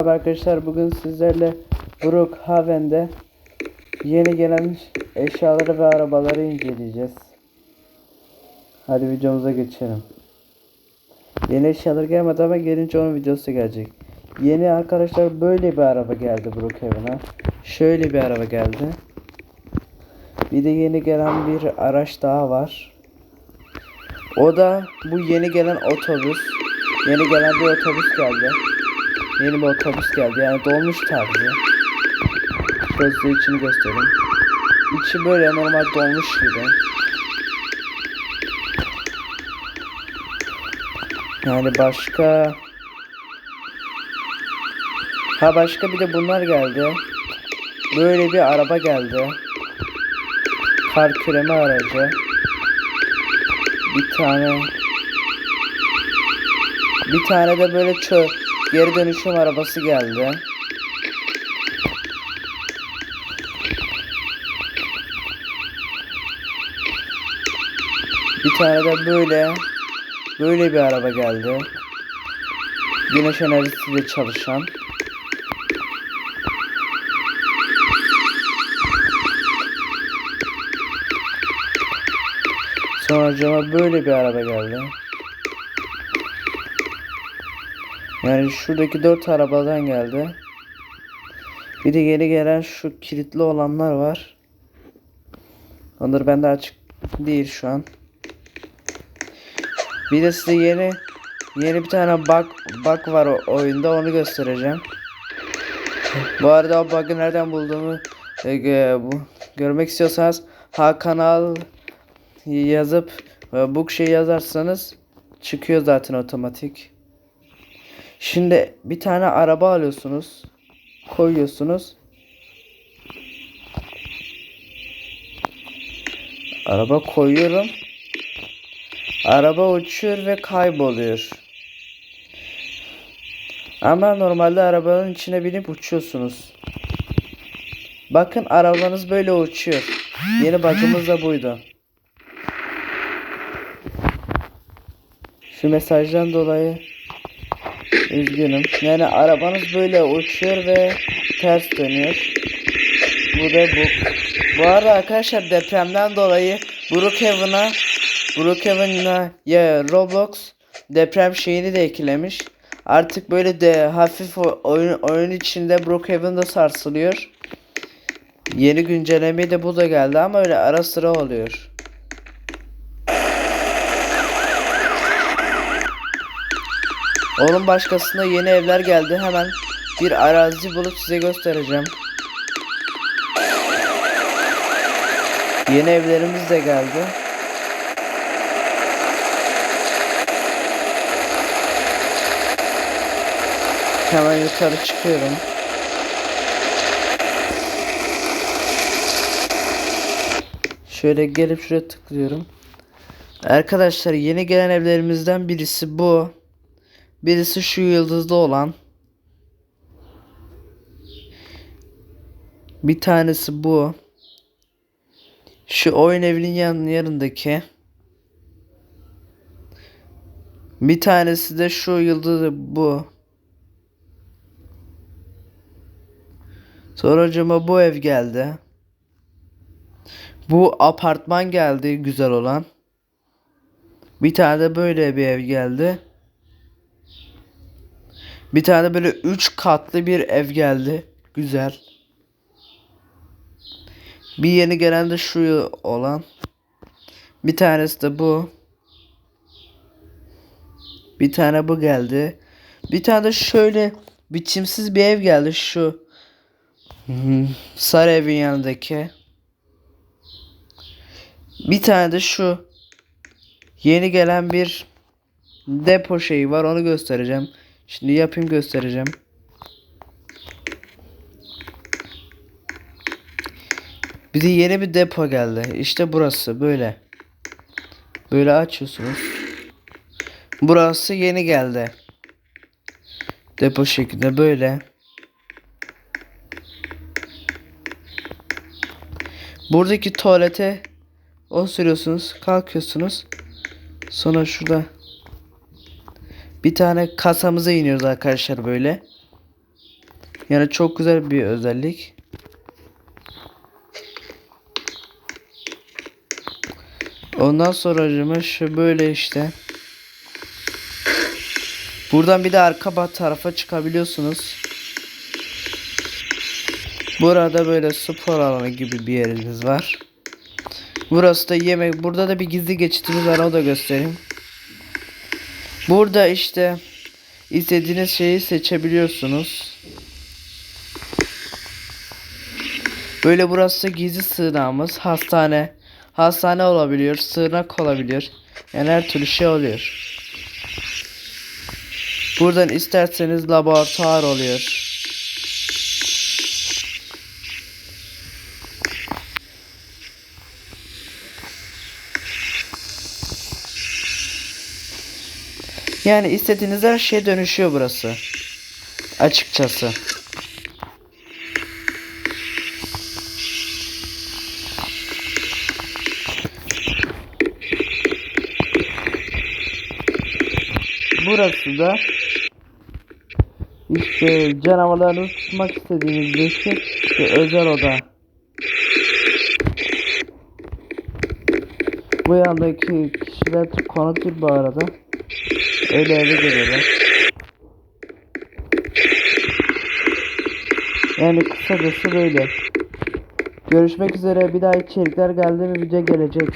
Merhaba arkadaşlar bugün sizlerle Brookhaven'de yeni gelen eşyaları ve arabaları inceleyeceğiz. Hadi videomuza geçelim. Yeni eşyalar gelmedi ama gelince onun videosu gelecek. Yeni arkadaşlar böyle bir araba geldi Brookhaven'a. Şöyle bir araba geldi. Bir de yeni gelen bir araç daha var. O da bu yeni gelen otobüs. Yeni gelen bir otobüs geldi. Yeni bir otobüs geldi yani dolmuş tarzı. Size içini göstereyim. İçi böyle normal dolmuş gibi. Yani başka... Ha başka bir de bunlar geldi. Böyle bir araba geldi. Kar küreme aracı. Bir tane bir tane de böyle çö geri dönüşüm arabası geldi. Bir tane de böyle böyle bir araba geldi. Güneş enerjisiyle çalışan. Sonra böyle bir araba geldi. Yani şuradaki dört arabadan geldi. Bir de yeni gelen şu kilitli olanlar var. Onları bende açık değil şu an. Bir de size yeni yeni bir tane bug bug var o oyunda onu göstereceğim. Bu arada o bug'ı nereden bulduğumu e, e, bu görmek istiyorsanız ha kanal yazıp e, bu şey yazarsanız çıkıyor zaten otomatik. Şimdi bir tane araba alıyorsunuz. Koyuyorsunuz. Araba koyuyorum. Araba uçuyor ve kayboluyor. Ama normalde arabanın içine binip uçuyorsunuz. Bakın arabanız böyle uçuyor. Yeni bakımız da buydu. Şu mesajdan dolayı Üzgünüm. Yani arabanız böyle uçuyor ve ters dönüyor. Bu da bu. Bu arada arkadaşlar depremden dolayı Brookhaven'a Brookhaven'a ya Roblox deprem şeyini de eklemiş. Artık böyle de hafif oyun, oyun içinde Brookhaven'da sarsılıyor. Yeni güncelleme de bu da geldi ama öyle ara sıra oluyor. Onun başkasında yeni evler geldi. Hemen bir arazi bulup size göstereceğim. Yeni evlerimiz de geldi. Hemen yukarı çıkıyorum. Şöyle gelip şuraya tıklıyorum. Arkadaşlar yeni gelen evlerimizden birisi bu. Birisi şu yıldızlı olan. Bir tanesi bu. Şu oyun evinin yan yanındaki. Bir tanesi de şu yıldızı bu. Sonracıma bu ev geldi. Bu apartman geldi güzel olan. Bir tane de böyle bir ev geldi. Bir tane böyle 3 katlı bir ev geldi. Güzel. Bir yeni gelen de şu olan. Bir tanesi de bu. Bir tane bu geldi. Bir tane de şöyle biçimsiz bir ev geldi şu. Hmm, Sarı evin yanındaki. Bir tane de şu. Yeni gelen bir depo şeyi var onu göstereceğim. Şimdi yapayım göstereceğim. Bir de yeni bir depo geldi. İşte burası böyle. Böyle açıyorsunuz. Burası yeni geldi. Depo şeklinde böyle. Buradaki tuvalete oturuyorsunuz, kalkıyorsunuz. Sonra şurada bir tane kasamıza iniyoruz arkadaşlar böyle. Yani çok güzel bir özellik. Ondan sonra şu böyle işte. Buradan bir de arka tarafa çıkabiliyorsunuz. Burada böyle spor alanı gibi bir yeriniz var. Burası da yemek. Burada da bir gizli geçitimiz var. O da göstereyim. Burada işte istediğiniz şeyi seçebiliyorsunuz. Böyle burası gizli sığınağımız. Hastane. Hastane olabiliyor. Sığınak olabiliyor. Yani her türlü şey oluyor. Buradan isterseniz laboratuvar oluyor. Yani istediğiniz her şeye dönüşüyor burası. Açıkçası. Burası da işte canavarları tutmak istediğiniz bir şey bir özel oda. Bu yandaki kişiler değil bu arada. Öyle eve geliyorlar. Yani kısacası böyle. Görüşmek üzere. Bir daha içerikler geldi mi video gelecek.